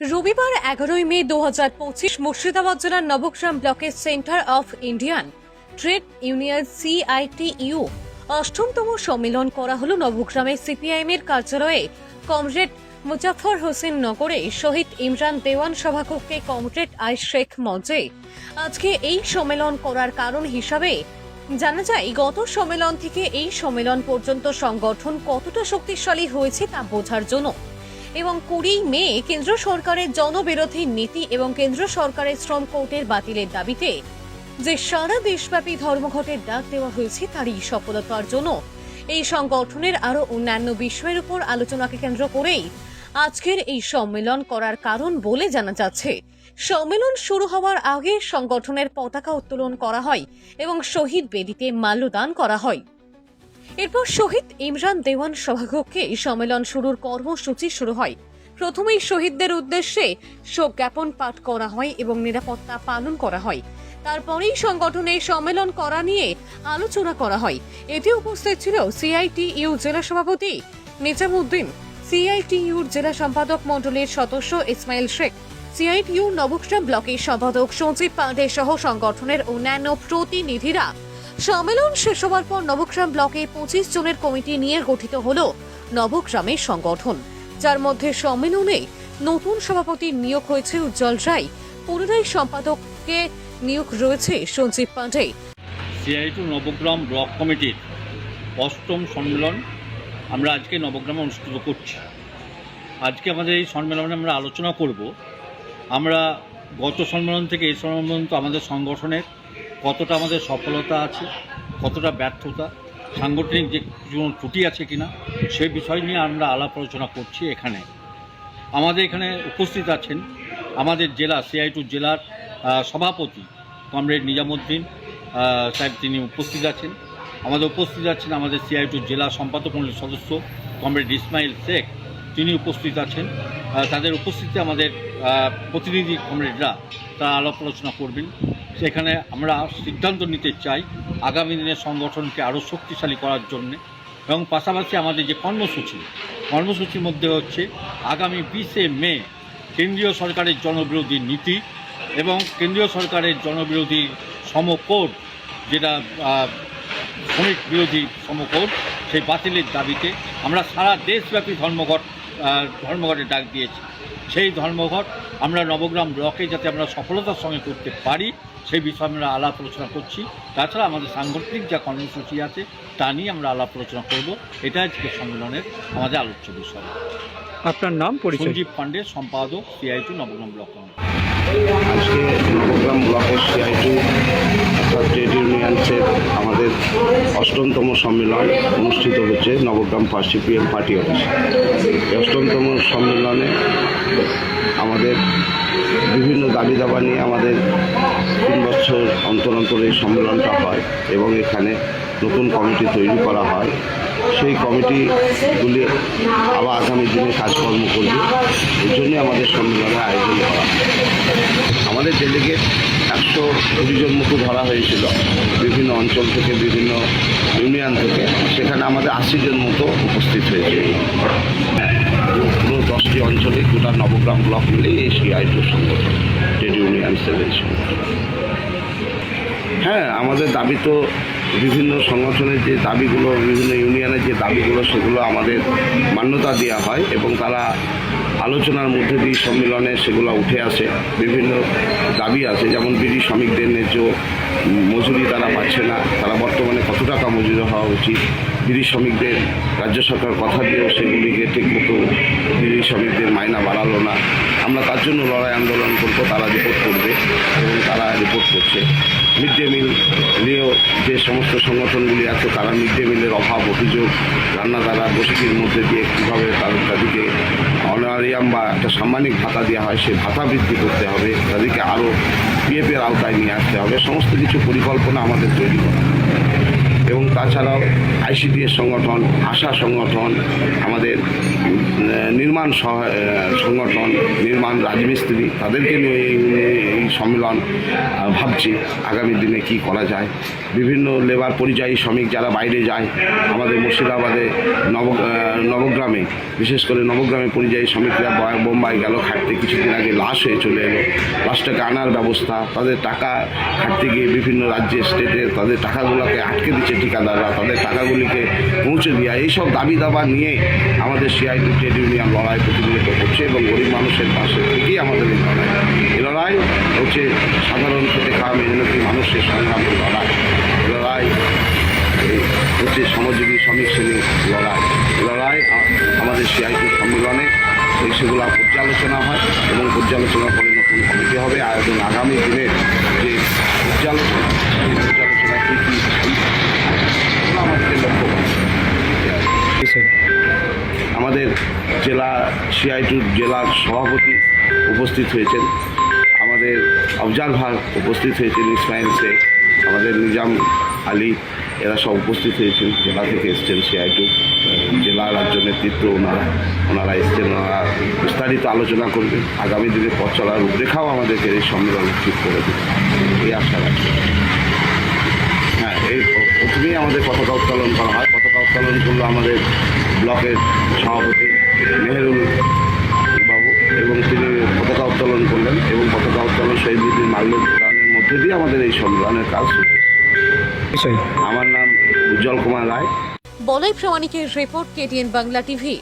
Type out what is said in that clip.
রবিবার এগারোই মে দু হাজার পঁচিশ মুর্শিদাবাদ জেলার নবগ্রাম ব্লকের centre of Indian trade union CITU অষ্টমতম সম্মেলন করা হলো নবগ্রামের সিপিআইএম এর কার্যালয়ে। কমরেড মুজাফর হোসেন নগরে শহীদ ইমরান দেওয়ান সভাকক্ষে কমরেড আই শেখ মঞ্চে। আজকে এই সম্মেলন করার কারণ হিসাবে জানা যায়, গত সম্মেলন থেকে এই সম্মেলন পর্যন্ত সংগঠন কতটা শক্তিশালী হয়েছে তা বোঝার জন্য। এবং কুড়ি মে কেন্দ্র সরকারের জনবিরোধী নীতি এবং কেন্দ্র সরকারের শ্রম কোর্টের বাতিলের দাবিতে যে সারা দেশব্যাপী ধর্মঘটের ডাক দেওয়া হয়েছে, তারই সফলতার জন্য। এই সংগঠনের আরও অন্যান্য বিষয়ের উপর আলোচনাকে কেন্দ্র করেই আজকের এই সম্মেলন করার কারণ বলে জানা যাচ্ছে। সম্মেলন শুরু হওয়ার আগে সংগঠনের পতাকা উত্তোলন করা হয় এবং শহীদ বেদিতে মাল্যদান করা হয়। এরপর শহীদ ইমরান দেওয়ান সভাকক্ষে সম্মেলন শুরুর কর্মসূচি শুরু হয়। প্রথমেই শহীদদের উদ্দেশ্যে শোক জ্ঞাপন পাঠ করা হয় এবং নিরাপত্তা পালন করা হয়। তারপরেই সংগঠনে সম্মেলন করা নিয়ে আলোচনা করা হয়। এতে উপস্থিত ছিল সিআইটিইউ জেলা সভাপতি নিজামুদ্দিন, সিআইটিইউর জেলা সম্পাদক মণ্ডলীর সদস্য ইসমাইল শেখ সিআইটিইউ নবগ্রাম ব্লকের সম্পাদক সঞ্জীব পান্ডে সহ সংগঠনের অন্যান্য প্রতিনিধিরা সম্মেলন শেষ হওয়ার পর নবগ্রাম ব্লকে পঁচিশ জনের কমিটি নিয়ে গঠিত হল নবগ্রামের সংগঠন। যার মধ্যে সম্মেলনে নতুন সভাপতি নিয়োগ হয়েছে উজ্জ্বল রায়। পুনরায় সম্পাদককে নিয়োগ রয়েছে Sanjeev Pandey. CITU Nabagram block কমিটির অষ্টম সম্মেলন আমরা আজকে নবগ্রামে অনুষ্ঠিত করছি। আজকে আমাদের এই সম্মেলনে আমরা আলোচনা করব। আমরা গত সম্মেলন থেকে এই সম্মেলন তো আমাদের সংগঠনের কতটা আমাদের সফলতা আছে, কতটা ব্যর্থতা, সাংগঠনিক যে কোনো ত্রুটি আছে কিনা সেই বিষয় নিয়ে আমরা আলাপ আলোচনা করছি এখানে। আমাদের এখানে উপস্থিত আছেন আমাদের জেলা সিআই টু জেলার সভাপতি কমরেড নিজামুদ্দিন সাহেব তিনি উপস্থিত আছেন। আমাদের উপস্থিত আছেন আমাদের সিআই টু জেলা সম্পাদক মণ্ডলীর সদস্য কমরেড ইসমাইল শেখ, তিনি উপস্থিত আছেন। তাদের উপস্থিতিতে আমাদের প্রতিনিধি কমরেডরা তারা আলাপ আলোচনা করবেন। সেখানে আমরা সিদ্ধান্ত নিতে চাই আগামী দিনের সংগঠনকে আরও শক্তিশালী করার জন্যে। এবং পাশাপাশি আমাদের যে কর্মসূচি, কর্মসূচির মধ্যে হচ্ছে আগামী বিশে মে কেন্দ্রীয় সরকারের জনবিরোধী নীতি এবং কেন্দ্রীয় সরকারের জনবিরোধী সমকোড যেটা শ্রমিক বিরোধী সমকোড সেই বাতিলের দাবিতে আমরা সারা দেশব্যাপী ধর্মঘট ধর্মঘটের ডাক দিয়েছি। সেই ধর্মঘট আমরা নবগ্রাম ব্লকে যাতে আমরা সফলতার সঙ্গে করতে পারি সেই বিষয়ে আমরা আলাপ আলোচনা করছি। তাছাড়া আমাদের সাংগঠনিক যা কর্মসূচি আছে তা নিয়ে আমরা আলাপ আলোচনা করব। এটা আজকে সম্মেলনের আমাদের আলোচ্য বিষয়। আপনার নাম পরিচয়? সঞ্জীব পান্ডে সম্পাদক সিআই টু নবগ্রাম ব্লক আজকে নবগ্রাম ব্লকের সিআইটি অর্থাৎ ট্রেড ইউনিয়নসের আমাদের অষ্টমতম সম্মেলন অনুষ্ঠিত হচ্ছে নবগ্রাম ফার্স্ট সিপিএম পার্টি অফিসে। এই অষ্টমতম সম্মেলনে আমাদের বিভিন্ন দাবি দাবা নিয়ে আমাদের তিন বছর অন্তর অন্তর এই সম্মেলনটা হয় এবং এখানে নতুন কমিটি তৈরি করা হয়। সেই কমিটিগুলি আবার আগামী দিনে কাজকর্ম করবে। এই জন্যই আমাদের সম্মেলনের আয়োজন করা আমাদের ডেলিগেট একশো কুড়ি জন মতো ধরা হয়েছিল বিভিন্ন অঞ্চল থেকে, বিভিন্ন ইউনিয়ন থেকে। সেখানে আমাদের আশি জন মতো উপস্থিত হয়েছে। দশটি অঞ্চলে গোটা নবগ্রাম ব্লক মিলে এই সিআইটু সংগঠন ট্রেড ইউনিয়ন সেভেন হ্যাঁ আমাদের দাবি তো বিভিন্ন সংগঠনের যে দাবিগুলো, বিভিন্ন ইউনিয়নের যে দাবিগুলো, সেগুলো আমাদের মান্যতা দেওয়া হয় এবং তারা আলোচনার মধ্যে দিয়ে সম্মেলনে সেগুলো উঠে আসে। বিভিন্ন দাবি আছে, যেমন বিড়ি শ্রমিকদের ন্যায্য মজুরি তারা পাচ্ছে না। তারা বর্তমানে কত টাকা মজুরি হওয়া উচিত? বিড়ি শ্রমিকদের, রাজ্য সরকার কথা দিয়েও সেগুলিকে ঠিকমতো বিড়ি শ্রমিকদের মাইনা বাড়ালো না। আমরা তার জন্য লড়াই আন্দোলন করব, তারা রিপোর্ট করবে এবং তারা রিপোর্ট করছে। মিড ডে মিল নিয়েও যে সমস্ত সংগঠনগুলি আছে, তারা মিড ডে মিলের অভাব, অভিযোগ রান্না দ্বারা গোষ্ঠীর মধ্যে দিয়ে কীভাবে তাদের তাদেরকে অনারিয়াম বা একটা সাম্মানিক ভাতা দেওয়া হয়, সেই ভাতা বৃদ্ধি করতে হবে, তাদেরকে আরও পিএফের আওতায় নিয়ে আসতে হবে, সমস্ত কিছু পরিকল্পনা আমাদের তৈরি করা। এবং তাছাড়াও আইসিডিএস সংগঠন, আশা সংগঠন, আমাদের নির্মাণ সংগঠন, নির্মাণ রাজমিস্ত্রি, তাদেরকে নিয়ে এই সম্মেলন ভাবছি আগামী দিনে কি করা যায়। বিভিন্ন লেবার পরিযায়ী শ্রমিক যারা বাইরে যায়, আমাদের মুর্শিদাবাদে নব নবগ্রামে, বিশেষ করে নবগ্রামে পরিযায়ী শ্রমিকরা বোম্বাই গেল খাটতে, কিছুদিন আগে লাশ হয়ে চলে এলো। লাশটাকে আনার ব্যবস্থা, তাদের টাকা খাটতে গিয়ে বিভিন্ন রাজ্যে, স্টেটে তাদের টাকাগুলোকে আটকে দিচ্ছে ঠিকাদাররা তাদের টাকাগুলিকে পৌঁছে দেওয়া, এইসব দাবি দাবা নিয়ে আমাদের সিআইটি ট্রেড ইউনিয়ন লড়াই প্রতিনিধিত্ব করছে এবং গরিব মানুষের পাশে থেকেই আমাদের এই লড়াই। এই লড়াই হচ্ছে সাধারণ খেটে খাওয়া মেহনতি মানুষের সংগ্রামের লড়াই। লড়াই হচ্ছে শ্রমজীবী শ্রমিক শ্রেণির লড়াই। লড়াই আমাদের সিআইটি সম্মেলনে এই সেগুলো পর্যালোচনা হয় এবং পর্যালোচনা করে নতুন কমিটি হবে। এবং আগামী দিনের যে পর্যালোচনা, সেই পর্যালোচনা কী কী এগুলো আমাদেরকে লক্ষ্য আমাদের জেলা সিআইটুর জেলার সভাপতি উপস্থিত হয়েছেন। আমাদের অবজারভার উপস্থিত হয়েছেন, ইসমাইল শেখ, আমাদের নিজাম আলী, এরা সব উপস্থিত হয়েছেন, জেলা থেকে এসছেন সিআইটু জেলা রাজ্য নেতৃত্ব ওনারা ওনারা এসছেন, ওনারা বিস্তারিত আলোচনা করবেন। আগামী দিনে পথ চলার রূপরেখাও আমাদেরকে এই সম্মেলনে ঠিক করে দেবে। এই আশা রাখি। হ্যাঁ প- আমাদের পতাকা উত্তোলন করা হয়। পতাকা উত্তোলন করল আমাদের ব্লকের সভাপতি মেহেরুল বাবু এবং তিনি পতাকা উত্তোলন করলেন এবং পতাকা উত্তোলন শহীদ বিদ্যুৎ মাল্যদানের মধ্যে দিয়ে আমাদের এই সম্মেলনের কাজ আমার নাম উজ্জ্বল কুমার রায়। বলাই প্রমাণিকের রিপোর্ট কেটিএন বাংলা টিভি।